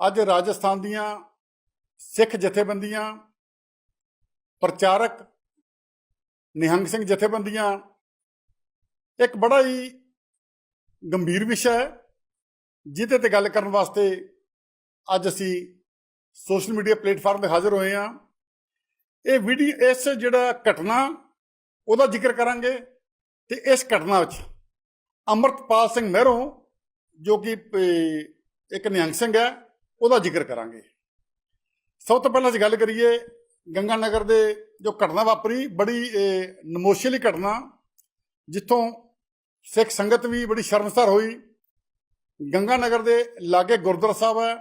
ਅੱਜ ਰਾਜਸਥਾਨ ਦੀਆਂ ਸਿੱਖ ਜਥੇਬੰਦੀਆਂ, ਪ੍ਰਚਾਰਕ ਨਿਹੰਗ ਸਿੰਘ ਜਥੇਬੰਦੀਆਂ, ਇੱਕ ਬੜਾ ਹੀ ਗੰਭੀਰ ਵਿਸ਼ਾ ਹੈ, ਜਿਹਦੇ ਤੇ ਗੱਲ ਕਰਨ ਵਾਸਤੇ ਅੱਜ ਅਸੀਂ ਸੋਸ਼ਲ ਮੀਡੀਆ ਪਲੇਟਫਾਰਮ ਤੇ ਹਾਜ਼ਰ ਹੋਏ ਹਾਂ। ਇਹ ਵੀਡੀਓ, ਇਸ ਜਿਹੜਾ ਘਟਨਾ, ਉਹਦਾ ਜ਼ਿਕਰ ਕਰਾਂਗੇ ਤੇ ਇਸ ਘਟਨਾ ਵਿੱਚ ਅਮਰਤਪਾਲ ਸਿੰਘ ਮਹਿਰੋਂ ਜੋ ਕਿ ਇੱਕ ਨਿਹੰਗ ਸਿੰਘ ਹੈ ਉਹਦਾ ਜ਼ਿਕਰ ਕਰਾਂਗੇ। ਸਭ ਤੋਂ ਪਹਿਲਾਂ ਅਸੀਂ ਗੱਲ ਕਰੀਏ ਗੰਗਾ ਨਗਰ ਦੇ ਜੋ ਘਟਨਾ ਵਾਪਰੀ, ਬੜੀ ਨਮੋਸ਼ੀਲੀ ਘਟਨਾ, ਜਿੱਥੋਂ ਸਿੱਖ ਸੰਗਤ ਵੀ ਬੜੀ ਸ਼ਰਮਸਾਰ ਹੋਈ। ਗੰਗਾ ਨਗਰ ਦੇ ਲਾਗੇ ਗੁਰਦੁਆਰਾ ਸਾਹਿਬ ਹੈ।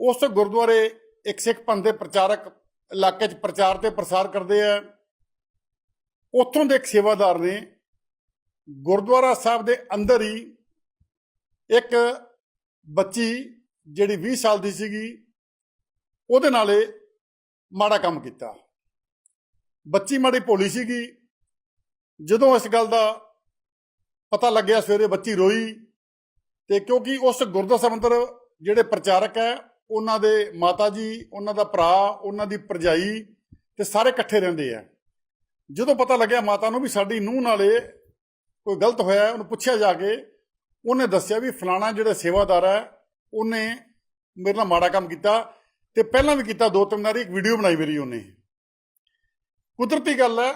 ਉਸ ਗੁਰਦੁਆਰੇ ਇੱਕ ਸਿੱਖ ਪੰਥ ਦੇ ਪ੍ਰਚਾਰਕ ਇਲਾਕੇ 'ਚ ਪ੍ਰਚਾਰ ਤੇ ਪ੍ਰਸਾਰ ਕਰਦੇ ਆ। ਉੱਥੋਂ ਦੇ ਇੱਕ ਸੇਵਾਦਾਰ ਨੇ ਗੁਰਦੁਆਰਾ ਸਾਹਿਬ ਦੇ ਅੰਦਰ ਹੀ ਇੱਕ ਬੱਚੀ ਜਿਹੜੀ 20 ਸਾਲ ਦੀ ਸੀਗੀ, ਉਹਦੇ ਨਾਲ ਇਹ ਮਾੜਾ ਕੰਮ ਕੀਤਾ। ਬੱਚੀ ਮਾੜੀ ਭੋਲੀ ਸੀਗੀ। ਜਦੋਂ ਇਸ ਗੱਲ ਦਾ ਪਤਾ ਲੱਗਿਆ, ਸਵੇਰੇ ਬੱਚੀ ਰੋਈ ਤੇ ਕਿਉਂਕਿ ਉਸ ਗੁਰਦੁਆਰਾ ਸਾਹਿਬ ਜਿਹੜੇ ਪ੍ਰਚਾਰਕ ਹੈ, ਉਹਨਾਂ ਦੇ ਮਾਤਾ ਜੀ, ਉਹਨਾਂ ਦਾ ਭਰਾ, ਉਹਨਾਂ ਦੀ ਭਰਜਾਈ ਤੇ ਸਾਰੇ ਇਕੱਠੇ ਰਹਿੰਦੇ ਆ। ਜਦੋਂ ਪਤਾ ਲੱਗਿਆ ਮਾਤਾ ਨੂੰ ਵੀ ਸਾਡੀ ਨੂੰਹ ਨਾਲੇ ਕੋਈ ਗਲਤ ਹੋਇਆ, ਉਹਨੂੰ ਪੁੱਛਿਆ ਜਾ ਕੇ, ਉਹਨੇ ਦੱਸਿਆ ਵੀ ਫਲਾਣਾ ਜਿਹੜਾ ਸੇਵਾਦਾਰ ਹੈ ਉਹਨੇ ਮੇਰੇ ਨਾਲ ਮਾੜਾ ਕੰਮ ਕੀਤਾ ਤੇ ਪਹਿਲਾਂ ਵੀ ਕੀਤਾ, ਦੋ ਤਿੰਨ ਵਾਰੀ ਇੱਕ ਵੀਡੀਓ ਬਣਾਈ ਮੇਰੀ ਉਹਨੇ। ਕੁਦਰਤੀ ਗੱਲ ਹੈ,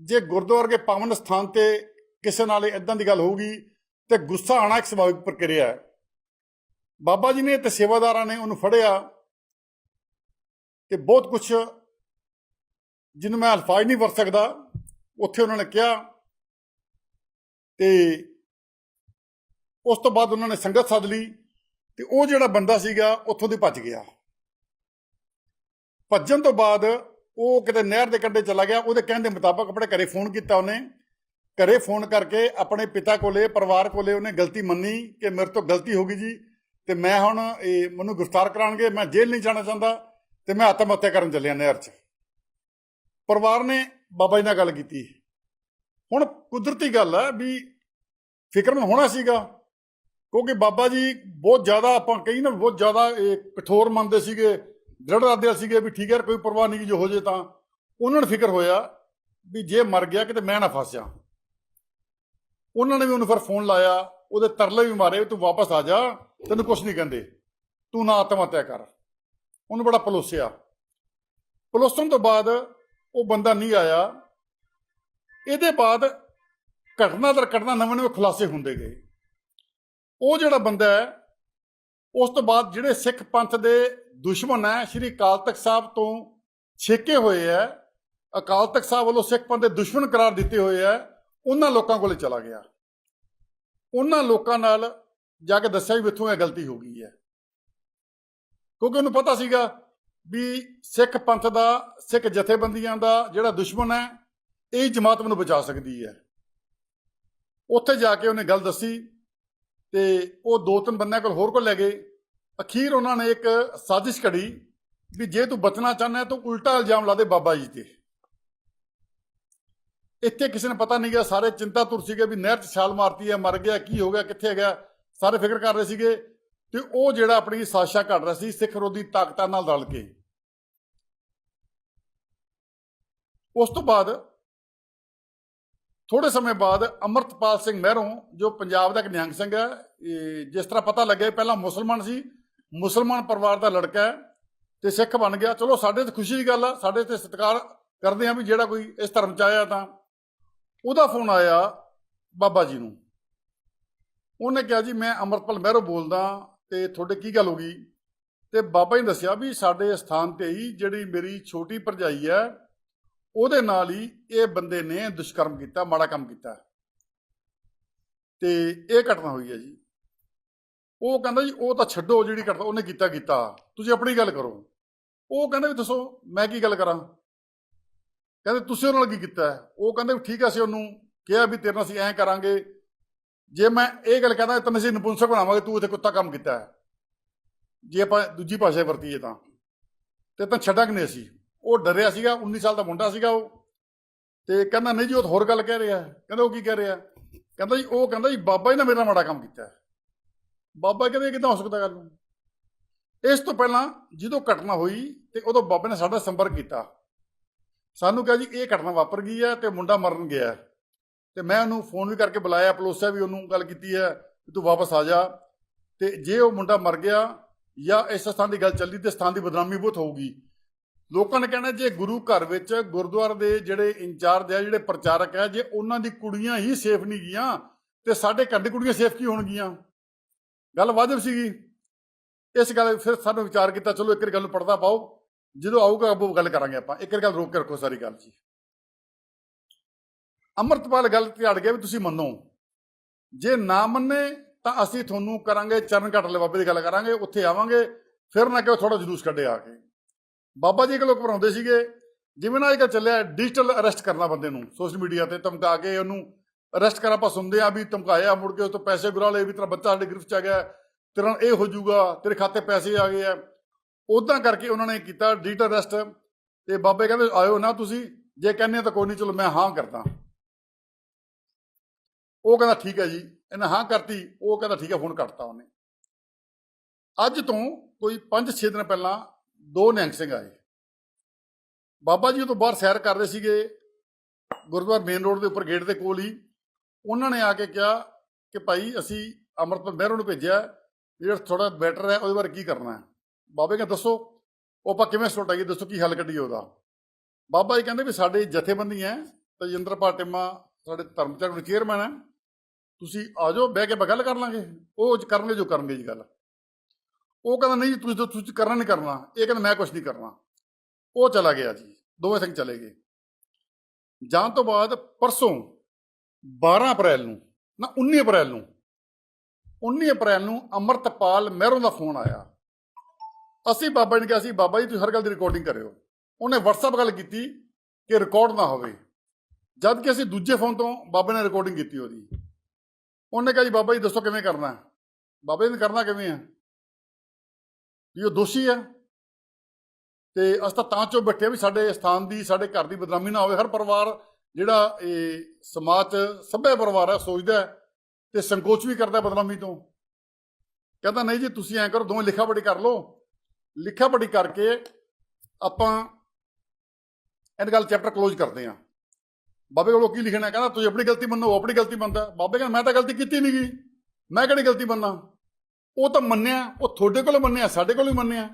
ਜੇ ਗੁਰਦੁਆਰੇ ਦੇ ਪਾਵਨ ਸਥਾਨ ਤੇ ਕਿਸੇ ਨਾਲ ਇਦਾਂ ਦੀ ਗੱਲ ਹੋਊਗੀ, ਤੇ ਗੁੱਸਾ ਆਣਾ ਇੱਕ ਸੁਭਾਵਿਕ ਪ੍ਰਕਿਰਿਆ ਹੈ। ਬਾਬਾ ਜੀ ਨੇ ਤੇ ਸੇਵਾਦਾਰਾਂ ਨੇ ਉਹਨੂੰ ਫੜਿਆ ਤੇ ਬਹੁਤ ਕੁਝ ਜਿਹਨੂੰ ਮੈਂ ਅਲਫਾਜ਼ ਨਹੀਂ ਵਰਤ ਸਕਦਾ, ਉੱਥੇ ਉਹਨਾਂ ਨੇ ਕਿਹਾ ਤੇ ਉਸ ਤੋਂ ਬਾਅਦ ਉਹਨਾਂ ਨੇ ਸੰਗਤ ਸੱਦ ਲਈ। ਤੇ ਉਹ ਜਿਹੜਾ ਬੰਦਾ ਸੀਗਾ, ਉੱਥੋਂ ਦੀ ਭੱਜ ਗਿਆ। ਭੱਜਣ ਤੋਂ ਬਾਅਦ ਉਹ ਕਿਤੇ ਨਹਿਰ ਦੇ ਕੰਢੇ ਚਲਾ ਗਿਆ। ਉਹਦੇ ਕਹਿਣ ਦੇ ਮੁਤਾਬਕ ਆਪਣੇ ਘਰੇ ਫੋਨ ਕੀਤਾ ਉਹਨੇ। ਘਰੇ ਫੋਨ ਕਰਕੇ ਆਪਣੇ ਪਿਤਾ ਕੋਲੇ, ਪਰਿਵਾਰ ਕੋਲੇ ਉਹਨੇ ਗਲਤੀ ਮੰਨੀ ਕਿ ਮੇਰੇ ਤੋਂ ਗਲਤੀ ਹੋ ਗਈ ਜੀ ਤੇ ਮੈਂ ਹੁਣ ਇਹ ਮੈਨੂੰ ਗ੍ਰਿਫਤਾਰ ਕਰਾਉਣਗੇ, ਮੈਂ ਜੇਲ੍ਹ ਨਹੀਂ ਜਾਣਾ ਚਾਹੁੰਦਾ ਤੇ ਮੈਂ ਆਤਮ ਹੱਤਿਆ ਕਰਨ ਚੱਲਿਆ ਨਹਿਰ 'ਚ। ਪਰਿਵਾਰ ਨੇ ਬਾਬਾ ਜੀ ਨਾਲ ਗੱਲ ਕੀਤੀ। ਹੁਣ ਕੁਦਰਤੀ ਗੱਲ ਹੈ ਵੀ ਫਿਕਰਮੰਦ ਹੋਣਾ ਸੀਗਾ। ਕਿਉਂਕਿ ਬਾਬਾ ਜੀ ਬਹੁਤ ਜ਼ਿਆਦਾ ਆਪਾਂ ਕਹੀ ਨਾ, ਬਹੁਤ ਜ਼ਿਆਦਾ ਕਠੋਰ ਮੰਨਦੇ ਸੀਗੇ, ਦ੍ਰਿੜ ਰੱਖਦੇ ਸੀਗੇ ਵੀ ਠੀਕ ਹੈ ਕੋਈ ਪਰਵਾਹ ਨਹੀਂ ਜੋ ਹੋ ਜੇ ਤਾਂ। ਉਹਨਾਂ ਨੂੰ ਫਿਕਰ ਹੋਇਆ ਵੀ ਜੇ ਮਰ ਗਿਆ ਕਿਤੇ ਮੈਂ ਨਾ ਫਸ ਜਾ ਉਹਨਾਂ ਨੇ ਵੀ ਉਹਨੂੰ ਫਿਰ ਫੋਨ ਲਾਇਆ, ਉਹਦੇ ਤਰਲੇ ਵੀ ਮਾਰੇ ਤੂੰ ਵਾਪਸ ਆ ਜਾ, ਤੈਨੂੰ ਕੁਝ ਨਹੀਂ ਕਹਿੰਦੇ। ਤੂੰ ਨਾ ਆਤਮ ਹੱਤਿਆ ਕਰ। ਉਹਨੂੰ ਬੜਾ ਪਲੋਸਿਆ। ਪਲੋਸਣ ਤੋਂ ਬਾਅਦ ਉਹ ਬੰਦਾ ਨਹੀਂ ਆਇਆ। ਇਹਦੇ ਬਾਅਦ ਘਟਨਾ ਦਰ ਘਟਨਾ ਨਵੇਂ ਨਵੇਂ ਖੁਲਾਸੇ ਹੁੰਦੇ ਗਏ। ਉਹ ਜਿਹੜਾ ਬੰਦਾ ਹੈ, ਉਸ ਤੋਂ ਬਾਅਦ ਜਿਹੜੇ ਸਿੱਖ ਪੰਥ ਦੇ ਦੁਸ਼ਮਣ ਹੈ, ਸ਼੍ਰੀ ਅਕਾਲ ਤਖਤ ਸਾਹਿਬ ਤੋਂ ਛੇਕੇ ਹੋਏ ਹੈ, ਅਕਾਲ ਤਖਤ ਸਾਹਿਬ ਵੱਲੋਂ ਸਿੱਖ ਪੰਥ ਦੇ ਦੁਸ਼ਮਣ ਕਰਾਰ ਦਿੱਤੇ ਹੋਏ ਹੈ, ਉਹਨਾਂ ਲੋਕਾਂ ਕੋਲੇ ਚਲਾ ਗਿਆ। ਉਹਨਾਂ ਲੋਕਾਂ ਨਾਲ ਜਾ ਕੇ ਦੱਸਿਆ ਵੀ ਇੱਥੋਂ ਇਹ ਗਲਤੀ ਹੋ ਗਈ ਹੈ। ਕਿਉਂਕਿ ਉਹਨੂੰ ਪਤਾ ਸੀਗਾ ਵੀ ਸਿੱਖ ਪੰਥ ਦਾ, ਸਿੱਖ ਜਥੇਬੰਦੀਆਂ ਦਾ ਜਿਹੜਾ ਦੁਸ਼ਮਣ ਹੈ, ਇਹ ਜਮਾਤ ਨੂੰ ਬਚਾ ਸਕਦੀ ਹੈ। ਉੱਥੇ ਜਾ ਕੇ ਉਹਨੇ ਗੱਲ ਦੱਸੀ ਤੇ ਉਹ ਦੋ ਤਿੰਨ ਬੰਦਿਆਂ ਕੋਲ ਹੋਰ ਕੋਲ ਲੈ ਗਏ। ਅਖੀਰ ਉਹਨਾਂ ਨੇ ਇੱਕ ਸਾਜ਼ਿਸ਼ ਘੜੀ ਵੀ ਜੇ ਤੂੰ ਬਚਣਾ ਚਾਹੁੰਦਾ ਤਾਂ ਉਲਟਾ ਇਲਜ਼ਾਮ ਲਾ ਦੇ ਬਾਬਾ ਜੀ ਤੇ। ਇੱਥੇ ਕਿਸੇ ਨੂੰ ਪਤਾ ਨਹੀਂ ਗਿਆ, ਸਾਰੇ ਚਿੰਤਾ ਤੁਰ ਸੀਗੇ ਵੀ ਨਹਿਰ 'ਚ ਛਾਲ ਮਾਰਤੀ ਹੈ, ਮਰ ਗਿਆ, ਕੀ ਹੋ ਗਿਆ, ਕਿੱਥੇ ਗਿਆ ਸਾਰੇ ਫਿਕਰ ਕਰ ਰਹੇ ਸੀਗੇ। ਤੇ ਉਹ ਜਿਹੜਾ ਆਪਣੀ ਸਾਸ਼ਾ ਘੜ ਰਿਹਾ ਸੀ, ਸਿੱਖ ਵਿਰੋਧੀ ਤਾਕਤਾਂ ਨਾਲ ਰਲ ਕੇ। ਉਸ ਤੋਂ ਬਾਅਦ ਥੋੜੇ ਸਮੇਂ ਬਾਅਦ ਅਮਰਤਪਾਲ ਸਿੰਘ ਮਹਿਰੋਂ, ਜੋ ਪੰਜਾਬ ਦਾ ਇੱਕ ਨਿਹੰਗ ਸਿੰਘ ਹੈ, ਇਹ ਜਿਸ ਤਰ੍ਹਾਂ ਪਤਾ ਲੱਗਿਆ ਪਹਿਲਾਂ ਮੁਸਲਮਾਨ ਸੀ, ਮੁਸਲਮਾਨ ਪਰਿਵਾਰ ਦਾ ਲੜਕਾ ਹੈ ਤੇ ਸਿੱਖ ਬਣ ਗਿਆ। ਚਲੋ, ਸਾਡੇ ਤੇ ਖੁਸ਼ੀ ਦੀ ਗੱਲ ਆ, ਸਾਡੇ ਤੇ ਸਤਿਕਾਰ ਕਰਦੇ ਆ ਵੀ ਜਿਹੜਾ ਕੋਈ ਇਸ ਧਰਮ ਚ ਆਇਆ ਤਾਂ। ਉਹਦਾ ਫੋਨ ਆਇਆ ਬਾਬਾ ਜੀ ਨੂੰ। ਉਹਨੇ ਕਿਹਾ, ਜੀ, ਮੈਂ ਅਮਰਤਪਾਲ ਮਹਿਰੋ ਬੋਲਦਾ ਤੇ ਤੁਹਾਡੇ ਕੀ ਗੱਲ ਹੋ ਗਈ? ਤੇ ਬਾਬਾ ਜੀ ਨੇ ਦੱਸਿਆ ਵੀ ਸਾਡੇ ਸਥਾਨ ਤੇ ਹੀ ਜਿਹੜੀ ਮੇਰੀ ਛੋਟੀ ਭਰਜਾਈ ਹੈ ਉਹਦੇ ਨਾਲ ਹੀ ਇਹ ਬੰਦੇ ਨੇ ਦੁਸ਼ਕਰਮ ਕੀਤਾ, ਮਾੜਾ ਕੰਮ ਕੀਤਾ। ਤੇ ਇਹ ਘਟਨਾ ਹੋਈ ਹੈ ਜੀ। ਉਹ ਕਹਿੰਦਾ ਜੀ, ਉਹ ਤਾਂ ਛੱਡੋ ਜਿਹੜੀ ਘਟਨਾ ਉਹਨੇ ਕੀਤਾ ਕੀਤਾ। ਤੁਸੀਂ ਆਪਣੀ ਗੱਲ ਕਰੋ। ਉਹ ਕਹਿੰਦਾ ਵੀ ਦੱਸੋ, ਮੈਂ ਕੀ ਗੱਲ ਕਰਾਂ? ਕਹਿੰਦੇ, ਤੁਸੀਂ ਉਹਨਾਂ ਨਾਲ ਕੀ ਕੀਤਾ? ਉਹ ਕਹਿੰਦੇ ਵੀ ਠੀਕ ਹੈ, ਅਸੀਂ ਉਹਨੂੰ ਕਿਹਾ ਵੀ ਤੇਰੇ ਨਾਲ ਅਸੀਂ ਐਂ ਕਰਾਂਗੇ। ਜੇ ਮੈਂ ਇਹ ਗੱਲ ਕਹਦਾ ਤਾਂ ਅਸੀਂ ਨਪੁੰਸਕ ਬਣਾਵਾਂਗੇ, ਤੂੰ ਇੱਥੇ ਕੁੱਤਾ ਕੰਮ ਕੀਤਾ। ਜੇ ਆਪਾਂ ਦੂਜੀ ਭਾਸ਼ਾ ਵਰਤੀਏ ਤਾਂ। ਤੇ ਤਾਂ ਛੱਡਾਂਗੇ ਨਹੀਂ ਅਸੀਂ। ਉਹ ਡਰਿਆ ਸੀਗਾ 19 ਸਾਲ ਦਾ ਮੁੰਡਾ ਸੀਗਾ ਉਹ। ਤੇ ਕਹਿੰਦਾ, ਨਹੀਂ ਜੀ, ਉਹ ਹੋਰ ਗੱਲ ਕਹਿ ਰਿਹਾ ਕਹਿੰਦਾ, ਉਹ ਕੀ ਕਹਿ ਰਿਹਾ? ਕਹਿੰਦਾ ਜੀ, ਉਹ ਕਹਿੰਦਾ ਜੀ, ਬਾਬਾ ਜੀ ਨੇ ਮੇਰੇ ਨਾਲ ਮਾੜਾ ਕੰਮ ਕੀਤਾ ਬਾਬਾ ਕਹਿੰਦੇ ਕਿਦਾਂ ਹੋ ਸਕਦਾ ਗੱਲ? ਨੂੰ ਇਸ ਤੋਂ ਪਹਿਲਾਂ ਜਦੋਂ ਘਟਨਾ ਹੋਈ ਤੇ ਉਦੋਂ ਬਾਬੇ ਨੇ ਸਾਡਾ ਸੰਪਰਕ ਕੀਤਾ। ਸਾਨੂੰ ਕਿਹਾ ਜੀ, ਇਹ ਘਟਨਾ ਵਾਪਰ ਗਈ ਹੈ ਤੇ ਮੁੰਡਾ ਮਰਨ ਗਿਆ ਤੇ ਮੈਂ ਉਹਨੂੰ ਫੋਨ ਵੀ ਕਰਕੇ ਬੁਲਾਇਆ, ਪਲੋਸਿਆ ਵੀ ਉਹਨੂੰ ਗੱਲ ਕੀਤੀ ਹੈ ਕਿ ਤੂੰ ਵਾਪਸ ਆ ਜਾ। ਤੇ ਜੇ ਉਹ ਮੁੰਡਾ ਮਰ ਗਿਆ ਜਾਂ ਇਸ ਸਥਾਨ ਦੀ ਗੱਲ ਚੱਲੀ ਤੇ ਸਥਾਨ ਦੀ ਬਦਨਾਮੀ ਬਹੁਤ ਹੋਊਗੀ ਲੋਕਾਂ ਨੇ ਕਹਿਣਾ ਜੇ ਗੁਰੂ ਘਰ ਵਿੱਚ ਗੁਰਦੁਆਰੇ ਦੇ ਜਿਹੜੇ ਇੰਚਾਰਜ ਹੈ ਜਿਹੜੇ ਪ੍ਰਚਾਰਕ ਹੈ ਜੇ ਉਹਨਾਂ ਦੀ ਕੁੜੀਆਂ ਹੀ ਸੇਫ ਨਹੀਂ ਗਈਆਂ, ਤੇ ਸਾਡੇ ਘਰ ਦੀ ਕੁੜੀਆਂ ਸੇਫ ਕੀ ਹੋਣਗੀਆਂ? ਗੱਲ ਵਾਜਬ ਸੀਗੀ। ਇਸ ਗੱਲ ਫਿਰ ਸਾਨੂੰ ਵਿਚਾਰ ਕੀਤਾ, ਚਲੋ ਇੱਕ ਗੱਲ ਨੂੰ ਪੜਦਾ ਪਾਓ। ਜਦੋਂ ਆਊਗਾ ਆਪੋ ਗੱਲ ਕਰਾਂਗੇ ਆਪਾਂ। ਇੱਕ ਗੱਲ ਰੋਕ ਕੇ ਰੱਖੋ ਸਾਰੀ ਗੱਲ ਜੀ। ਅੰਮ੍ਰਿਤਪਾਲ ਗੱਲ ਤੇ ਅੜ ਗਿਆ ਵੀ ਤੁਸੀਂ ਮੰਨੋ। ਜੇ ਨਾ ਮੰਨੇ, ਤਾਂ ਅਸੀਂ ਤੁਹਾਨੂੰ ਕਰਾਂਗੇ ਚਰਨ ਘਟ ਲੈ ਬਾਬੇ ਦੀ ਗੱਲ ਕਰਾਂਗੇ, ਉੱਥੇ ਆਵਾਂਗੇ, ਫਿਰ ਨਾ ਕਿਉਂ ਥੋੜਾ ਜਲੂਸ ਕੱਢੇ ਆ ਕੇ। ਬਾਬਾ ਜੀ ਕਿ ਲੋਕ ਬਣਾਉਂਦੇ ਸੀਗੇ, ਜਿਵੇਂ ਨਾ ਅੱਜ ਚੱਲਿਆ ਡਿਜੀਟਲ ਅਰੈਸਟ ਕਰਨਾ ਬੰਦੇ ਨੂੰ ਸੋਸ਼ਲ ਮੀਡੀਆ ਤੇ ਧਮਕਾ ਕੇ ਉਹਨੂੰ ਅਰੈਸਟ ਕਰਾਂ ਆਪਾਂ ਸੁਣਦੇ ਆ ਵੀ ਧਮਕਾਇਆ ਮੁੜ ਕੇ ਉਸ ਤੋਂ ਪੈਸੇ ਗੁਰਾ ਲਏ ਵੀ ਤੇਰਾ ਬੱਚਾ ਸਾਡੇ ਗ੍ਰਿਫਤ ਚ ਆ ਗਿਆ, ਤੇਰਾ ਨਾਲ ਇਹ ਹੋ ਜਾਊਗਾ, ਤੇਰੇ ਖਾਤੇ ਪੈਸੇ ਆ ਗਏ ਆ। ਉਦਾਂ ਕਰਕੇ ਉਹਨਾਂ ਨੇ ਕੀਤਾ ਡਿਜੀਟਲ ਅਰੈਸਟ ਤੇ ਬਾਬੇ ਕਹਿੰਦੇ, ਆਇਓ ਨਾ ਤੁਸੀਂ, ਜੇ ਕਹਿੰਦੇ ਤਾਂ ਕੋਈ ਨਹੀਂ ਚਲੋ ਮੈਂ ਹਾਂ ਕਰਦਾ। ਉਹ ਕਹਿੰਦਾ, ਠੀਕ ਹੈ ਜੀ। ਇਹਨੇ ਹਾਂ ਕਰਤੀ, ਉਹ ਕਹਿੰਦਾ, ਠੀਕ ਹੈ ਫੋਨ ਕੱਟਤਾ ਉਹਨੇ। ਅੱਜ ਤੋਂ ਕੋਈ 5-6 ਦਿਨ ਪਹਿਲਾਂ ਦੋ ਨਿਹੰਗ ਸਿੰਘ ਆਏ। ਬਾਬਾ ਜੀ ਉਹ ਤੋਂ ਬਾਹਰ ਸੈਰ ਕਰ ਰਹੇ ਸੀਗੇ। ਗੁਰਦੁਆਰਾ ਮੇਨ ਰੋਡ ਦੇ ਉੱਪਰ ਗੇਟ ਦੇ ਕੋਲ ਹੀ। ਉਹਨਾਂ ਨੇ ਆ ਕੇ ਕਿਹਾ ਕਿ ਭਾਈ ਅਸੀਂ ਅੰਮ੍ਰਿਤਪਾਲ ਮਹਿਰੋਂ ਨੂੰ ਭੇਜਿਆ। ਜਿਹੜਾ ਥੋੜਾ ਬੈਟਰ ਹੈ, ਉਹਦੇ ਬਾਰੇ ਕੀ ਕਰਨਾ ਹੈ? ਬਾਬੇ ਕਹਿੰਦੇ, ਦੱਸੋ, ਉਹ ਆਪਾਂ ਕਿਵੇਂ ਸੁਲਟਾਈਏ ਦੱਸੋ ਕੀ ਹੱਲ ਕੱਢੀਏ ਉਹਦਾ? ਬਾਬਾ ਜੀ ਕਹਿੰਦੇ ਵੀ ਸਾਡੇ ਜਥੇਬੰਦੀ ਹੈ ਤਜਿੰਦਰਪਾਲ ਟਿੰਮਾ, ਸਾਡੇ ਧਰਮਚਾਰ ਦੇ ਚੇਅਰਮੈਨ ਹੈ। ਤੁਸੀਂ ਆ ਜਾਓ, ਬਹਿ ਕੇ ਆਪਾਂ ਗੱਲ ਕਰ ਲਾਂਗੇ। ਉਹ ਜ- ਕਰਨਗੇ ਜੋ ਕਰਨਗੇ ਜੀ ਗੱਲ। ਉਹ ਕਹਿੰਦਾ, ਨਹੀਂ ਜੀ, ਤੁਸੀਂ ਤਾਂ, ਤੁਸੀਂ ਕਰਨਾ ਨਹੀਂ ਕਰਨਾ। ਇਹ ਕਹਿੰਦਾ, ਮੈਂ ਕੁਝ ਨਹੀਂ ਕਰਨਾ। ਉਹ ਚਲਾ ਗਿਆ ਜੀ, ਦੋਵੇਂ ਸਿੰਘ ਚਲੇ ਗਏ। ਜਾਣ ਤੋਂ ਬਾਅਦ ਪਰਸੋਂ 12 ਅਪ੍ਰੈਲ ਨੂੰ, ਨਾ 19 ਅਪ੍ਰੈਲ ਨੂੰ 19 ਅਪ੍ਰੈਲ ਨੂੰ ਅਮਰਤਪਾਲ ਮਹਿਰੋਂ ਦਾ ਫੋਨ ਆਇਆ। ਅਸੀਂ ਬਾਬਾ ਜੀ ਨੇ ਕਿਹਾ ਸੀ, ਬਾਬਾ ਜੀ, ਤੁਸੀਂ ਹਰ ਗੱਲ ਦੀ ਰਿਕਾਰਡਿੰਗ ਕਰਿਓ। ਉਹਨੇ WhatsApp ਗੱਲ ਕੀਤੀ ਕਿ ਰਿਕਾਰਡ ਨਾ ਹੋਵੇ। ਜਦ ਕਿ ਅਸੀਂ ਦੂਜੇ ਫੋਨ ਤੋਂ ਬਾਬੇ ਨੇ ਰਿਕਾਰਡਿੰਗ ਕੀਤੀ ਉਹਦੀ। ਉਹਨੇ ਕਿਹਾ ਜੀ, ਬਾਬਾ ਜੀ, ਦੱਸੋ ਕਿਵੇਂ ਕਰਨਾ? ਹੈ? ਬਾਬਾ ਜੀ ਨੇ ਕਰਨਾ ਕਿਵੇਂ ਹੈ ਵੀ ਉਹ ਦੋਸ਼ੀ ਹੈ ਤੇ ਅਸੀਂ ਤਾਂ ਤਾਂ ਚੋਂ ਬੈਠੇ ਹਾਂ ਵੀ ਸਾਡੇ ਸਥਾਨ ਦੀ, ਸਾਡੇ ਘਰ ਦੀ ਬਦਨਾਮੀ ਨਾ ਹੋਵੇ। ਹਰ ਪਰਿਵਾਰ ਜਿਹੜਾ ਇਹ ਸਮਾਜ 'ਚ ਸਭੇ ਪਰਿਵਾਰ ਹੈ ਸੋਚਦਾ ਹੈ ਤੇ ਸੰਕੋਚ ਵੀ ਕਰਦਾ ਬਦਨਾਮੀ ਤੋਂ। ਕਹਿੰਦਾ, ਨਹੀਂ ਜੀ, ਤੁਸੀਂ ਐਂ ਕਰੋ, ਦੋਵੇਂ ਲਿਖਾ ਪੜੀ ਕਰ ਲਓ। ਲਿਖਾ ਪੜੀ ਕਰਕੇ ਆਪਾਂ ਇਹ ਗੱਲ ਚੈਪਟਰ ਕਲੋਜ਼ ਕਰਦੇ ਹਾਂ। ਬਾਬੇ ਕੋਲੋਂ ਕੀ ਲਿਖਣਾ ਕਹਿੰਦਾ, ਤੁਸੀਂ ਆਪਣੀ ਗਲਤੀ ਮੰਨੋ, ਉਹ ਆਪਣੀ ਗਲਤੀ ਮੰਨਦਾ ਬਾਬੇ ਕਹਿੰਦਾ, ਮੈਂ ਤਾਂ ਗਲਤੀ ਕੀਤੀ ਨਹੀਂ ਗਈ ਮੈਂ ਕਿਹੜੀ ਗਲਤੀ ਮੰਨਾਂ? ਉਹ ਤਾਂ ਮੰਨਿਆ, ਉਹ ਤੁਹਾਡੇ ਕੋਲੋਂ ਮੰਨਿਆ, ਸਾਡੇ ਕੋਲੋਂ ਵੀ ਮੰਨਿਆ।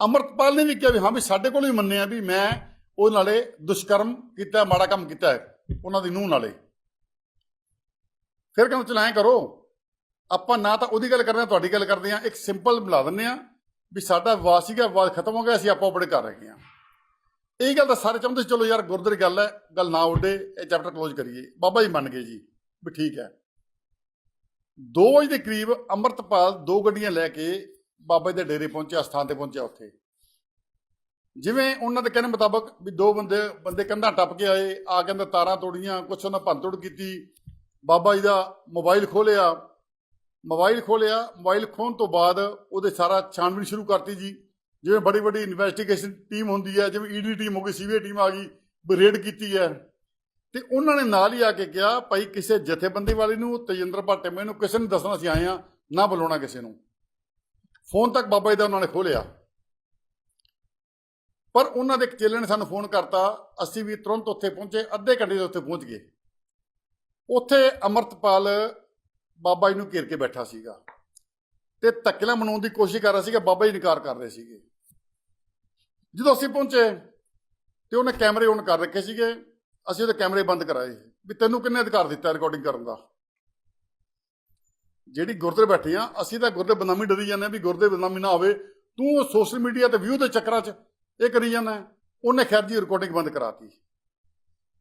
ਅਮਰਤਪਾਲ ਨੇ ਵੀ ਕਿਹਾ ਵੀ ਹਾਂ ਵੀ ਸਾਡੇ ਕੋਲੋਂ ਵੀ ਮੰਨਿਆ ਵੀ ਮੈਂ ਉਹ ਨਾਲੇ ਦੁਸ਼ਕਰਮ ਕੀਤਾ, ਮਾੜਾ ਕੰਮ ਕੀਤਾ ਹੈ, ਉਹਨਾਂ ਦੀ ਨੂੰਹ ਨਾਲੇ। ਫਿਰ ਕਹਿੰਦੇ ਚਲਾਏ ਕਰੋ, ਆਪਾਂ ਨਾ ਤਾਂ ਉਹਦੀ ਗੱਲ ਕਰਦੇ ਹਾਂ, ਤੁਹਾਡੀ ਗੱਲ ਕਰਦੇ ਹਾਂ, ਇੱਕ ਸਿੰਪਲ ਮਿਲਾ ਦਿੰਦੇ ਹਾਂ ਵੀ ਸਾਡਾ ਵਿਵਾਦ ਸੀਗਾ ਵਿਵਾਦ ਖਤਮ ਹੋ ਗਿਆ, ਅਸੀਂ ਆਪੋ ਆਪਣੇ ਘਰ ਹੈਗੇ ਹਾਂ। ਇਹ ਗੱਲ ਤਾਂ ਸਾਰੇ ਚਾਹੁੰਦੇ ਸੀ, ਚਲੋ ਯਾਰ ਗੁਰਦੁਆਰੇ ਗੱਲ ਹੈ, ਗੱਲ ਨਾ ਉੱਡੇ, ਇਹ ਚੈਪਟਰ ਕਲੋਜ਼ ਕਰੀਏ। ਬਾਬਾ ਜੀ ਮੰਨ ਗਏ ਜੀ, ਵੀ ਠੀਕ ਹੈ। 2 ਵਜੇ ਦੇ ਕਰੀਬ ਅੰਮ੍ਰਿਤਪਾਲ ਦੋ ਗੱਡੀਆਂ ਲੈ ਕੇ ਬਾਬਾ ਜੀ ਦੇ ਡੇਰੇ ਪਹੁੰਚਿਆ, ਸਥਾਨ ਤੇ ਪਹੁੰਚਿਆ ਉੱਥੇ। ਜਿਵੇਂ ਉਹਨਾਂ ਦੇ ਕਹਿਣ ਮੁਤਾਬਕ ਵੀ ਦੋ ਬੰਦੇ ਬੰਦੇ ਕੰਧਾਂ ਟੱਪ ਕੇ ਆਏ, ਆ ਕੇ ਅੰਦਰ ਤਾਰਾਂ ਤੋੜੀਆਂ, ਕੁਛ ਉਹਨਾਂ ਭੰਨਤੋੜ ਕੀਤੀ। ਬਾਬਾ ਜੀ ਦਾ ਮੋਬਾਈਲ ਖੋਲਿਆ ਮੋਬਾਈਲ ਖੋਲਿਆ ਮੋਬਾਈਲ ਖੋਣ ਤੋਂ ਬਾਅਦ ਉਹਦੇ ਸਾਰਾ ਛਾਣਬੀਣ ਸ਼ੁਰੂ ਕਰਤੀ ਜੀ। ਜਿਵੇਂ ਬੜੀ ਵੱਡੀ ਇਨਵੈਸਟੀਗੇਸ਼ਨ ਟੀਮ ਹੁੰਦੀ ਹੈ, ਜਿਵੇਂ ਈਡੀ ਟੀਮ ਹੋ ਗਈ ਸੀਬੀਆਈ ਟੀਮ ਆ ਗਈ, ਵੀ ਰੇਡ ਕੀਤੀ ਹੈ। ਤੇ ਉਹਨਾਂ ਨੇ ਨਾਲ ਹੀ ਆ ਕੇ ਕਿਹਾ, ਭਾਈ, ਕਿਸੇ ਜਥੇਬੰਦੀ ਵਾਲੀ ਨੂੰ ਤੇਜਿੰਦਰ ਭਾਟੇਮੇ ਨੂੰ ਕਿਸੇ ਨੂੰ ਦੱਸਣਾ ਸੀ ਆਏ ਆ ਨਾ ਬੁਲਾਉਣਾ ਕਿਸੇ ਨੂੰ। ਫੋਨ ਤੱਕ ਬਾਬਾ ਜੀ ਦਾ ਉਹਨਾਂ ਨੇ ਖੋਲਿਆ ਪਰ ਉਹਨਾਂ ਦੇ ਇੱਕ ਚੇਲੇ ਨੇ ਸਾਨੂੰ ਫੋਨ ਕਰਤਾ, ਅਸੀਂ ਵੀ ਤੁਰੰਤ ਉੱਥੇ ਪਹੁੰਚੇ, ਅੱਧੇ ਘੰਟੇ ਦੇ ਉੱਥੇ ਪਹੁੰਚ ਗਏ। ਉੱਥੇ ਅਮਰਤਪਾਲ ਬਾਬਾ ਜੀ ਨੂੰ ਘੇਰ ਕੇ ਬੈਠਾ ਸੀਗਾ ਤੇ ਤੱਕਲਾ ਮਨਾਉਣ ਦੀ ਕੋਸ਼ਿਸ਼ ਕਰ ਰਿਹਾ ਸੀਗਾ, ਬਾਬਾ ਜੀ ਇਨਕਾਰ ਕਰ ਰਹੇ ਸੀਗੇ। ਜਦੋਂ ਅਸੀਂ ਪਹੁੰਚੇ ਤੇ ਉਹਨੇ ਕੈਮਰੇ ਔਨ ਕਰ ਰੱਖੇ ਸੀਗੇ ਅਸੀਂ ਉਹਦੇ ਕੈਮਰੇ ਬੰਦ ਕਰਾਏ ਵੀ ਤੈਨੂੰ ਕਿੰਨੇ ਅਧਿਕਾਰ ਦਿੱਤਾ ਰਿਕਾਰਡਿੰਗ ਕਰਨ ਦਾ? ਜਿਹੜੀ ਗੁਰਦੇ ਬੈਠੇ ਆ, ਅਸੀਂ ਤਾਂ ਗੁਰਦੇ ਬਦਨਾਮੀ ਡਰੀ ਜਾਂਦੇ ਆ ਵੀ ਗੁਰਦੇ ਬਦਨਾਮੀ ਨਾ ਹੋਵੇ। ਤੂੰ ਸੋਸ਼ਲ ਮੀਡੀਆ ਤੇ ਵਿਊ ਦੇ ਚੱਕਰਾਂ 'ਚ ਇਹ ਕਰੀ ਜਾਂਦਾ ਉਹਨੇ ਖੈਰ ਜੀ ਰਿਕਾਰਡਿੰਗ ਬੰਦ ਕਰਾਤੀ।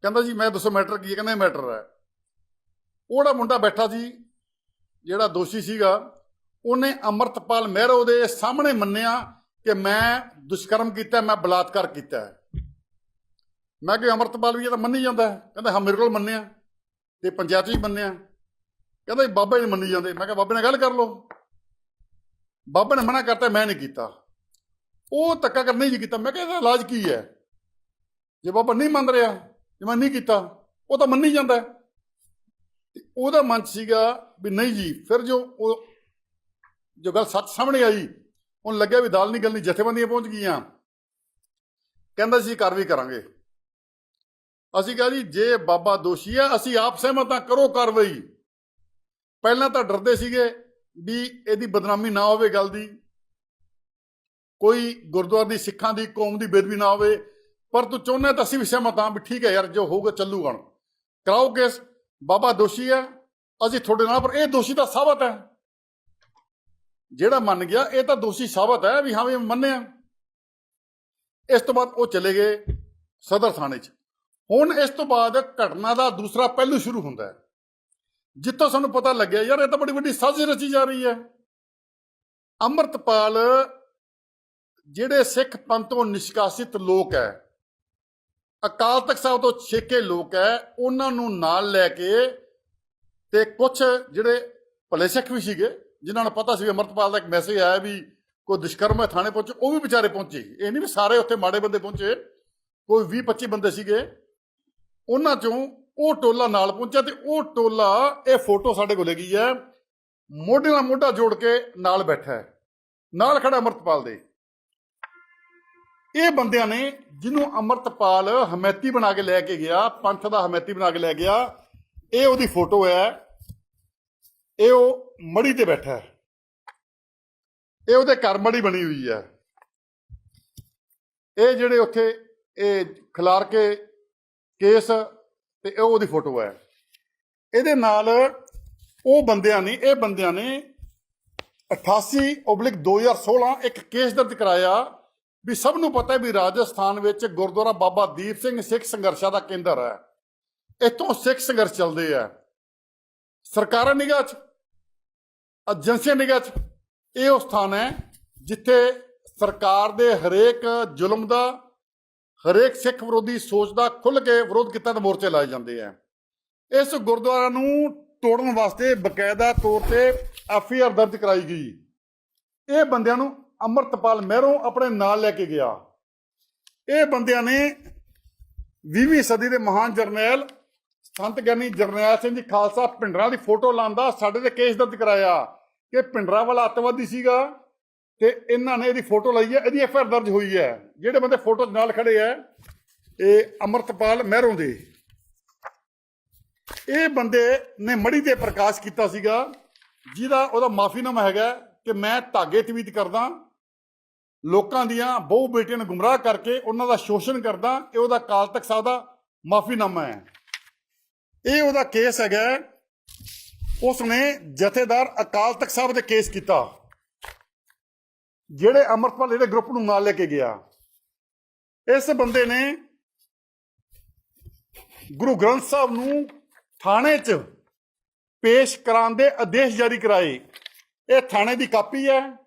ਕਹਿੰਦਾ ਜੀ, ਮੈਂ ਦੱਸੋ ਮੈਟਰ ਕੀ ਹੈ? ਕਹਿੰਦਾ ਮੈਟਰ ਹੈ। ਉਹੜਾ ਮੁੰਡਾ ਬੈਠਾ ਸੀ, ਜਿਹੜਾ ਦੋਸ਼ੀ ਸੀਗਾ, ਉਹਨੇ ਅਮਰਤਪਾਲ ਮਹਿਰੋ ਦੇ ਸਾਹਮਣੇ ਮੰਨਿਆ ਕਿ ਮੈਂ ਦੁਸ਼ਕਰਮ ਕੀਤਾ, ਮੈਂ ਬਲਾਤਕਾਰ ਕੀਤਾ ਮੈਂ ਕਿ ਅਮਰਤਪਾਲ ਵੀ ਇਹ ਤਾਂ ਮੰਨੀ ਜਾਂਦਾ ਕਹਿੰਦਾ ਹਾਂ, ਮੇਰੇ ਕੋਲ ਮੰਨਿਆ। ਤੇ ਪੰਚਾਇਤ ਵੀ ਮੰਨਿਆ। ਕਹਿੰਦਾ ਬਾਬਾ ਜੀ ਮੰਨੀ ਜਾਂਦੇ। ਮੈਂ ਕਿਹਾ, ਬਾਬੇ ਨਾਲ ਗੱਲ ਕਰ ਲਓ। ਬਾਬਾ ਨੇ ਮਨਾ ਕਰਤਾ, ਮੈਂ ਨਹੀਂ ਕੀਤਾ। ਉਹ ਧੱਕਾ ਕਰ ਨਹੀਂ ਜੀ ਕੀਤਾ। ਮੈਂ ਕਿਹਾ, ਇਹਦਾ ਇਲਾਜ ਕੀ ਹੈ? ਜੇ ਬਾਬਾ ਨਹੀਂ ਮੰਨ ਰਿਹਾ, ਜੇ ਮੈਂ ਨਹੀਂ ਕੀਤਾ, ਉਹ ਤਾਂ ਮੰਨੀ ਜਾਂਦਾ ਤੇ ਉਹਦਾ ਮਨ ਸੀਗਾ ਵੀ ਨਹੀਂ ਜੀ, ਫਿਰ ਜੋ ਉਹ ਜੋ ਗੱਲ ਸੱਚ ਸਾਹਮਣੇ ਆਈ, ਉਹਨੂੰ ਲੱਗਿਆ ਵੀ ਦਾਲ ਨਹੀਂ ਗਲਣੀ, ਜਥੇਬੰਦੀਆਂ ਪਹੁੰਚ ਗਈਆਂ। ਕਹਿੰਦਾ ਸੀ ਕਾਰਵਾਈ ਕਰਾਂਗੇ। ਅਸੀਂ ਕਿਹਾ ਜੀ, ਜੇ ਬਾਬਾ ਦੋਸ਼ੀ ਹੈ, ਅਸੀਂ ਆਪ ਸਹਿਮਤ ਹਾਂ, ਕਰੋ ਕਾਰਵਾਈ। ਪਹਿਲਾਂ ਤਾਂ ਡਰਦੇ ਸੀਗੇ ਵੀ ਇਹਦੀ ਬਦਨਾਮੀ ਨਾ ਹੋਵੇ ਗੱਲ ਦੀ। ਕੋਈ ਗੁਰਦੁਆਰੇ ਦੀ ਸਿੱਖਾਂ ਦੀ, ਕੌਮ ਦੀ ਬੇਦਬੀ ਨਾ ਹੋਵੇ। ਪਰ ਤੂੰ ਚਾਹੁੰਦਾ ਤਾਂ ਅਸੀਂ ਵੀ ਸਹਿਮਤ ਹਾਂ ਵੀ ਠੀਕ ਹੈ ਯਾਰ, ਜੋ ਹੋਊਗਾ ਚੱਲੂਗਾ ਹੁਣ। ਕਰਾਓ ਕੇਸ, ਬਾਬਾ ਦੋਸ਼ੀ ਹੈ, ਅਸੀਂ ਤੁਹਾਡੇ ਨਾਲ, ਪਰ ਇਹ ਦੋਸ਼ੀ ਤਾਂ ਸਾਬਤ ਹੈ। ਜਿਹੜਾ ਮੰਨ ਗਿਆ, ਇਹ ਤਾਂ ਦੋਸ਼ੀ ਸਾਬਤ ਹੈ ਵੀ ਹਾਂ ਵੀ ਮੰਨਿਆ। ਇਸ ਤੋਂ ਬਾਅਦ ਉਹ ਚਲੇ ਗਏ ਸਦਰ ਥਾਣੇ 'ਚ। ਹੁਣ ਇਸ ਤੋਂ ਬਾਅਦ ਘਟਨਾ ਦਾ ਦੂਸਰਾ ਪਹਿਲੂ ਸ਼ੁਰੂ ਹੁੰਦਾ ਹੈ। ਜਿੱਥੋਂ ਸਾਨੂੰ ਪਤਾ ਲੱਗਿਆ, ਯਾਰ ਇਹ ਤਾਂ ਬੜੀ ਵੱਡੀ ਸਾਜ਼ਿਸ਼ ਰਚੀ ਜਾ ਰਹੀ ਹੈ। ਅੰਮ੍ਰਿਤਪਾਲ ਜਿਹੜੇ ਸਿੱਖ ਪੰਥ ਤੋਂ ਨਿਸ਼ਕਾਸਿਤ ਲੋਕ ਹੈ, ਅਕਾਲ ਤਖਤ ਸਾਹਿਬ ਤੋਂ ਛੇਕੇ ਲੋਕ ਹੈ, ਉਹਨਾਂ ਨੂੰ ਨਾਲ ਲੈ ਕੇ ਤੇ ਕੁਝ ਜਿਹੜੇ ਭਲੇ ਸਿੱਖ ਵੀ ਸੀਗੇ, ਜਿਨ੍ਹਾਂ ਨੂੰ ਪਤਾ ਸੀ ਵੀ ਅੰਮ੍ਰਿਤਪਾਲ ਦਾ ਇੱਕ ਮੈਸੇਜ ਆਇਆ ਵੀ ਕੋਈ ਦੁਸ਼ਕਰਮ ਹੈ ਥਾਣੇ ਪਹੁੰਚ, ਉਹ ਵੀ ਵਿਚਾਰੇ ਪਹੁੰਚੇ। ਇਹ ਨਹੀਂ ਵੀ ਸਾਰੇ ਉੱਥੇ ਮਾੜੇ ਬੰਦੇ ਪਹੁੰਚੇ। ਕੋਈ 20 25 ਬੰਦੇ ਸੀਗੇ। ਉਹਨਾਂ ਚੋਂ ਉਹ ਟੋਲਾ ਨਾਲ ਪਹੁੰਚਿਆ ਤੇ ਉਹ ਟੋਲਾ, ਇਹ ਫੋਟੋ ਸਾਡੇ ਕੋਲ ਹੈਗੀ ਹੈ। ਮੋਢੇ ਨਾਲ ਮੋਢਾ ਜੋੜ ਕੇ ਨਾਲ ਬੈਠਾ ਹੈ। ਨਾਲ ਖੜਾ ਅੰਮ੍ਰਿਤਪਾਲ ਦੇ। ਇਹ ਬੰਦਿਆਂ ਨੇ ਜਿਹਨੂੰ ਅੰਮ੍ਰਿਤਪਾਲ ਹਮੈਤੀ ਬਣਾ ਕੇ ਲੈ ਕੇ ਗਿਆ, ਪੰਥ ਦਾ ਹਮੈਤੀ ਬਣਾ ਕੇ ਲੈ ਗਿਆ, ਇਹ ਉਹਦੀ ਫੋਟੋ ਹੈ। ਇਹ ਉਹ ਮੜੀ ਤੇ ਬੈਠਾ ਹੈ। ਇਹ ਉਹਦੇ ਘਰ ਮੜੀ ਬਣੀ ਹੋਈ ਹੈ। ਇਹ ਜਿਹੜੇ ਉੱਥੇ, ਇਹ ਖਿਲਾਰ ਕੇ ਕੇਸ ਤੇ ਇਹ ਉਹਦੀ ਫੋਟੋ ਹੈ। ਇਹਦੇ ਨਾਲ ਉਹ ਬੰਦਿਆਂ ਨੇ, ਇਹ ਬੰਦਿਆਂ ਨੇ 88 ਓਬਲਿਕ 2016 ਇੱਕ ਕੇਸ ਦਰਜ ਕਰਾਇਆ ਵੀ ਸਭ ਨੂੰ ਪਤਾ ਹੈ ਵੀ ਰਾਜਸਥਾਨ ਵਿੱਚ ਗੁਰਦੁਆਰਾ ਬਾਬਾ ਦੀਪ ਸਿੰਘ ਸਿੱਖ ਸੰਘਰਸ਼ਾਂ ਦਾ ਕੇਂਦਰ ਹੈ। ਇੱਥੋਂ ਸਿੱਖ ਸੰਘਰਸ਼ ਚੱਲਦੇ ਆ ਸਰਕਾਰਾਂ ਨਿਗਾਹ 'ਚ, ਏਜੰਸੀਆਂ ਨਿਗਾਹ 'ਚ ਇਹ ਉਹ ਸਥਾਨ ਹੈ ਜਿੱਥੇ ਸਰਕਾਰ ਦੇ ਹਰੇਕ ਜ਼ੁਲਮ ਦਾ ਹਰੇਕ ਸਿੱਖ ਵਿਰੋਧੀ ਸੋਚ ਦਾ ਖੁੱਲ ਕੇ ਵਿਰੋਧ ਕੀਤਾ ਤੇ ਮੋਰਚੇ ਲਾਏ ਜਾਂਦੇ ਆ। ਇਸ ਗੁਰਦੁਆਰਾ ਨੂੰ ਤੋੜਨ ਵਾਸਤੇ ਬਕਾਇਦਾ ਤੌਰ ਤੇ ਐਫਆਈਆਰ ਦਰਜ ਕਰਾਈ ਗਈ। ਇਹ ਬੰਦਿਆਂ ਨੂੰ ਅਮਰਤਪਾਲ ਮਹਿਰੋਂ ਆਪਣੇ ਨਾਲ ਲੈ ਕੇ ਗਿਆ। ਇਹ ਬੰਦਿਆਂ ਨੇ 20ਵੀਂ ਸਦੀ ਦੇ ਮਹਾਨ ਜਰਨੈਲ, ਸੰਤ ਗਿਆਨੀ ਜਰਨੈਲ ਸਿੰਘ ਜੀ ਖਾਲਸਾ ਪਿੰਡਰਾਂ ਦੀ ਫੋਟੋ ਲਾਂਦਾ ਸਾਡੇ ਤੇ ਕੇਸ ਦਰਜ ਕਰਾਇਆ ਕਿ ਪਿੰਡਰਾਂ ਵਾਲਾ ਅੱਤਵਾਦੀ ਸੀਗਾ। ਤੇ ਇਹਨਾਂ ਨੇ ਇਹਦੀ ਫੋਟੋ ਲਈ ਹੈ, ਇਹਦੀ ਐਫ ਆਰ ਦਰਜ ਹੋਈ ਹੈ। ਜਿਹੜੇ ਬੰਦੇ ਫੋਟੋ ਨਾਲ ਖੜੇ ਆ ਇਹ ਅਮਰਤਪਾਲ ਮਹਿਰੋਂ ਦੇ। ਇਹ ਬੰਦੇ ਨੇ ਮੜੀ ਤੇ ਪ੍ਰਕਾਸ਼ ਕੀਤਾ ਸੀਗਾ, ਜਿਹਦਾ ਉਹਦਾ ਮਾਫੀਨਾਮਾ ਹੈਗਾ ਕਿ ਮੈਂ ਧਾਗੇ ਤਵੀਤ ਕਰਦਾ, ਲੋਕਾਂ ਦੀਆਂ ਬਹੁ ਬੇਟੀਆਂ ਨੂੰ ਗੁੰਮਰਾਹ ਕਰਕੇ ਉਹਨਾਂ ਦਾ ਸ਼ੋਸ਼ਣ ਕਰਦਾ ਇਹ ਉਹਦਾ ਕਾਲ ਤਖਤ ਸਾਹਿਬ ਦਾ ਮਾਫੀਨਾਮਾ ਹੈ। ਇਹ ਉਹਦਾ ਕੇਸ ਹੈਗਾ ਉਸ ਨੇ ਜਥੇਦਾਰ ਅਕਾਲ ਤਖਤ ਸਾਹਿਬ ਦੇ ਕੇਸ ਕੀਤਾ। ਜਿਹੜੇ ਅਮਰਪਾਲ ਜਿਹੜੇ ਗਰੁੱਪ ਨੂੰ ਨਾਲ ਲੈ ਕੇ ਗਿਆ। ਇਸ ਬੰਦੇ ਨੇ ਗੁਰੂ ਗ੍ਰੰਥ ਸਾਹਿਬ ਨੂੰ ਥਾਣੇ 'ਚ ਪੇਸ਼ ਕਰਾਉਣ ਦੇ ਆਦੇਸ਼ ਜਾਰੀ ਕਰਾਏ। ਇਹ ਥਾਣੇ ਦੀ ਕਾਪੀ ਹੈ।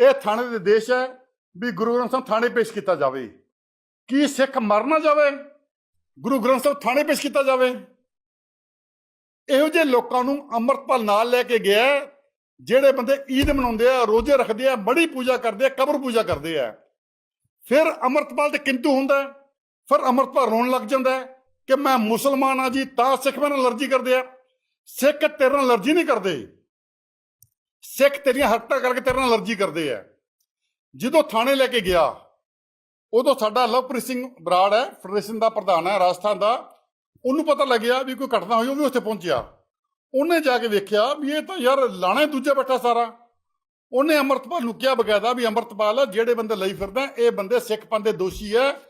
ਇਹ ਥਾਣੇ ਦੇ ਆਦੇਸ਼ ਹੈ ਵੀ ਗੁਰੂ ਗ੍ਰੰਥ ਸਾਹਿਬ ਥਾਣੇ ਪੇਸ਼ ਕੀਤਾ ਜਾਵੇ। ਕੀ ਸਿੱਖ ਮਰ ਨਾ ਜਾਵੇ? ਗੁਰੂ ਗ੍ਰੰਥ ਸਾਹਿਬ ਥਾਣੇ ਪੇਸ਼ ਕੀਤਾ ਜਾਵੇ। ਇਹੋ ਜਿਹੇ ਲੋਕਾਂ ਨੂੰ ਅੰਮ੍ਰਿਤਪਾਲ ਨਾਲ ਲੈ ਕੇ ਗਿਆ ਜਿਹੜੇ ਬੰਦੇ ਈਦ ਮਨਾਉਂਦੇ ਆ, ਰੋਜ਼ੇ ਰੱਖਦੇ ਆ, ਬੜੀ ਪੂਜਾ ਕਰਦੇ ਆ, ਕਬਰ ਪੂਜਾ ਕਰਦੇ ਆ, ਫਿਰ ਅੰਮ੍ਰਿਤਪਾਲ ਤੇ ਕਿੰਤੂ ਹੁੰਦਾ ਫਿਰ ਅੰਮ੍ਰਿਤਪਾਲ ਰੋਣ ਲੱਗ ਜਾਂਦਾ ਕਿ ਮੈਂ ਮੁਸਲਮਾਨ ਆ ਜੀ, ਤਾਂ ਸਿੱਖ ਮੇਰੇ ਨਾਲ ਅਲਰਜੀ ਕਰਦੇ ਆ। ਸਿੱਖ ਤੇਰੇ ਨਾਲ ਅਲਰਜੀ ਨਹੀਂ ਕਰਦੇ। ਸਿੱਖ ਤੇਰੀਆਂ ਹਰਕਤਾਂ ਕਰਕੇ ਤੇਰੇ ਨਾਲ ਅਲਰਜੀ ਕਰਦੇ ਆ। ਜਦੋਂ ਥਾਣੇ ਲੈ ਕੇ ਗਿਆ, ਉਦੋਂ ਸਾਡਾ ਲਵਪ੍ਰੀਤ ਸਿੰਘ ਬਰਾੜ ਹੈ, ਫੈਡਰੇਸ਼ਨ ਦਾ ਪ੍ਰਧਾਨ ਹੈ, ਰਾਜਸਥਾਨ ਦਾ, ਉਹਨੂੰ ਪਤਾ ਲੱਗਿਆ ਵੀ ਕੋਈ ਘਟਨਾ ਹੋਈ, ਉਹ ਵੀ ਉੱਥੇ ਪਹੁੰਚਿਆ। ਉਹਨੇ ਜਾ ਕੇ ਵੇਖਿਆ ਵੀ ਇਹ ਤਾਂ ਯਾਰ ਲਾਣੇ ਦੂਜਾ ਬੈਠਾ ਸਾਰਾ। ਉਹਨੇ ਅੰਮ੍ਰਿਤਪਾਲ ਨੂੰ ਕਿਹਾ ਬਕਾਇਦਾ ਵੀ ਅੰਮ੍ਰਿਤਪਾਲ, ਜਿਹੜੇ ਬੰਦੇ ਲਈ ਫਿਰਦਾ, ਇਹ ਬੰਦੇ ਸਿੱਖ ਪੰਦੇ ਦੋਸ਼ੀ ਹੈ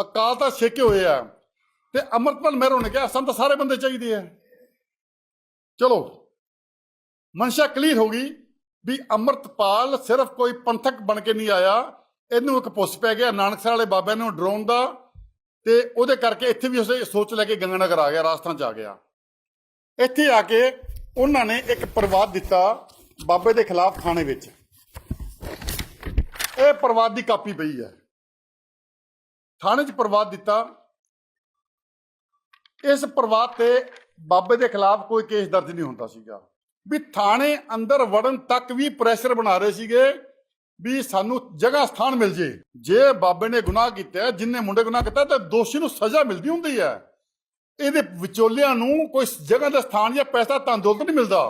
ਅਕਾਲ ਤਾਂ ਛੇਕੇ ਹੋਏ ਆ। ਤੇ ਅੰਮ੍ਰਿਤਪਾਲ ਮਹਿਰੋਂ ਨੇ ਕਿਹਾ, ਸਾਨੂੰ ਤਾਂ ਸਾਰੇ ਬੰਦੇ ਚਾਹੀਦੇ ਆ। ਚਲੋ, ਮਨਸ਼ਾ ਕਲੀਅਰ ਹੋ ਗਈ ਵੀ ਅੰਮ੍ਰਿਤਪਾਲ ਸਿਰਫ ਕੋਈ ਪੰਥਕ ਬਣ ਕੇ ਨਹੀਂ ਆਇਆ। ਇਹਨੂੰ ਇੱਕ ਪੁੱਛ ਪੈ ਗਿਆ, ਨਾਨਕਸਰ ਵਾਲੇ ਬਾਬੇ ਨੂੰ ਡਰਾਉਣ ਦਾ। ਤੇ ਉਹਦੇ ਕਰਕੇ ਇੱਥੇ ਵੀ ਉਸੇ ਸੋਚ ਲੈ ਕੇ ਗੰਗਾਨਗਰ ਆ ਗਿਆ, ਰਾਜਸਥਾਨ ਚ ਆ ਗਿਆ। ਇੱਥੇ ਆ ਕੇ ਉਹਨਾਂ ਨੇ ਇੱਕ ਪ੍ਰਵਾਦ ਦਿੱਤਾ ਬਾਬੇ ਦੇ ਖਿਲਾਫ ਥਾਣੇ ਵਿੱਚ। ਇਹ ਪ੍ਰਵਾਦ ਦੀ ਕਾਪੀ ਪਈ ਹੈ। ਥਾਣੇ 'ਚ ਪ੍ਰਵਾਦ ਦਿੱਤਾ। ਇਸ ਪ੍ਰਵਾਦ ਤੇ ਬਾਬੇ ਦੇ ਖਿਲਾਫ ਕੋਈ ਕੇਸ ਦਰਜ ਨਹੀਂ ਹੁੰਦਾ ਸੀਗਾ। ਵੀ ਥਾਣੇ ਅੰਦਰ ਵੜਨ ਤੱਕ ਵੀ ਪ੍ਰੈਸ਼ਰ ਬਣਾ ਰਹੇ ਸੀਗੇ ਵੀ ਸਾਨੂੰ ਜਗ੍ਹਾ ਸਥਾਨ ਮਿਲ ਜੇ। ਜੇ ਬਾਬੇ ਨੇ ਗੁਨਾਹ ਕੀਤਾ, ਜਿੰਨੇ ਮੁੰਡੇ ਗੁਨਾਹ ਕੀਤਾ, ਤਾਂ ਦੋਸ਼ੀ ਨੂੰ ਸਜ਼ਾ ਮਿਲਦੀ ਹੁੰਦੀ ਹੈ। ਇਹਦੇ ਵਿਚੋਲਿਆਂ ਨੂੰ ਕੋਈ ਜਗ੍ਹਾ ਦਾ ਸਥਾਨ ਜਾਂ ਪੈਸਾ ਤਾਂ ਦੌਲਤ ਨਹੀਂ ਮਿਲਦਾ।